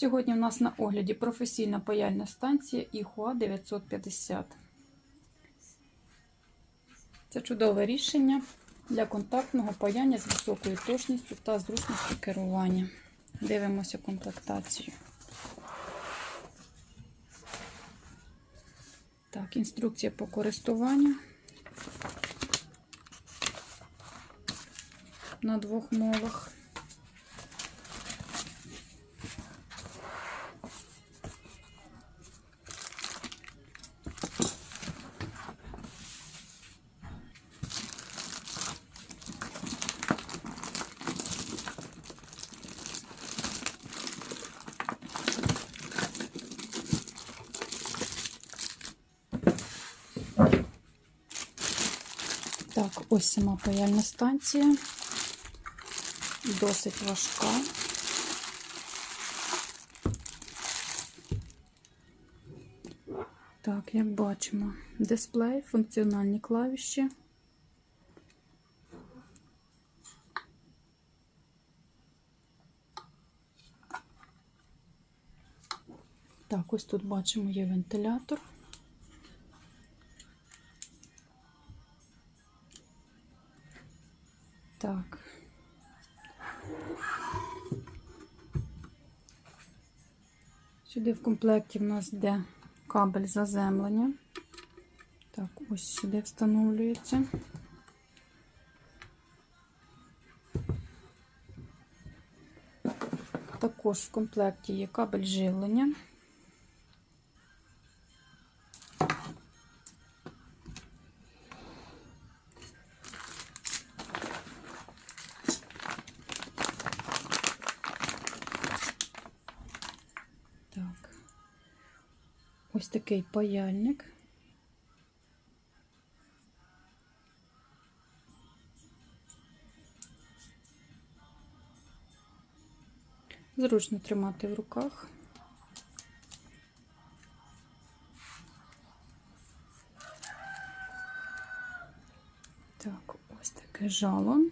Сьогодні в нас на огляді професійна паяльна станція IHUA 950. Це чудове рішення для контактного паяння з високою точністю та зручністю керування. Дивимося комплектацію. Так, інструкція по користуванню на двох мовах. Так, ось сама паяльна станція. Досить важка. Так, як бачимо, дисплей, функціональні клавіші. Так, ось тут бачимо є вентилятор. Так. Сюди в комплекті в нас йде кабель заземлення. Так, ось сюди встановлюється. Також в комплекті є кабель живлення. Ось такий паяльник. Зручно тримати в руках. Так, ось таке жало.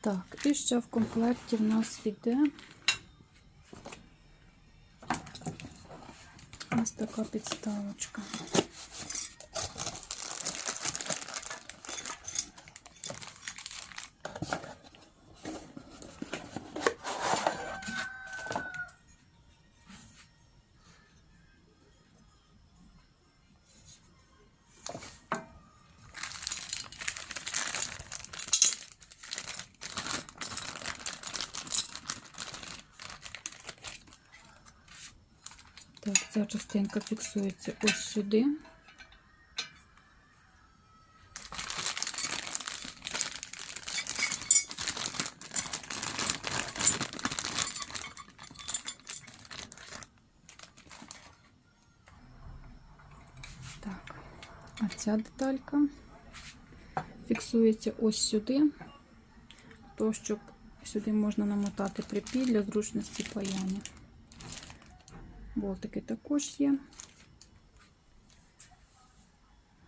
Так, і ще в комплекті в нас йде ось така підставочка. Так, ця частинка фіксується ось сюди. Так, а ця деталька фіксується ось сюди, то щоб сюди можна намотати припій для зручності паяння. Болтики також є.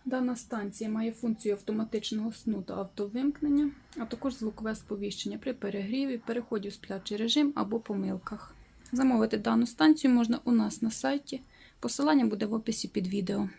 Дана станція має функцію автоматичного сну та автовимкнення, а також звукове сповіщення при перегріві, переході в сплячий режим або помилках. Замовити дану станцію можна у нас на сайті. Посилання буде в описі під відео.